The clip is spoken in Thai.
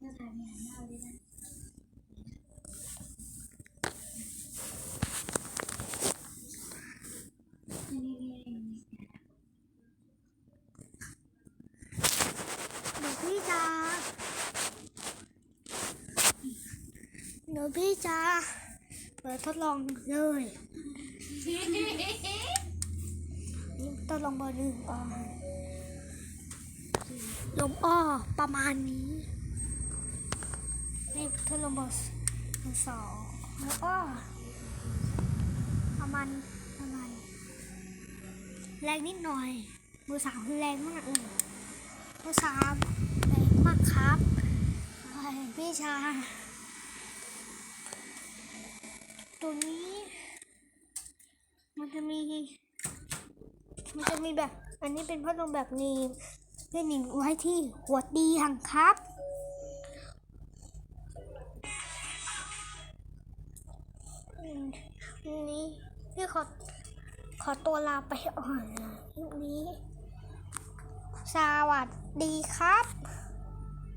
เลยนะอันนี้นี่นี่นี่หนูพี่จ๋าหนูพี่จ๋าเปิดทดลองเลยทดลองเบอร์หนึ่งก่อลมอ้อประมาณนี้ นี่ทลองเบอร์สองแล้วก็ประมาณประมาณแรงนิดหน่อยเบอร์สามคือแรงมากเลยพี่ชาแรงมากครับไอพี่ชา ตัวนี้ มันจะมี มันจะมีแบบ อันนี้เป็นพัดลมแบบนี้เป็นหนิงไว้ที่หัวดีหังครับ นี้พี่ขอขอตัวลาไปอ่อนนะคลิปนี้ สวัสดีครับ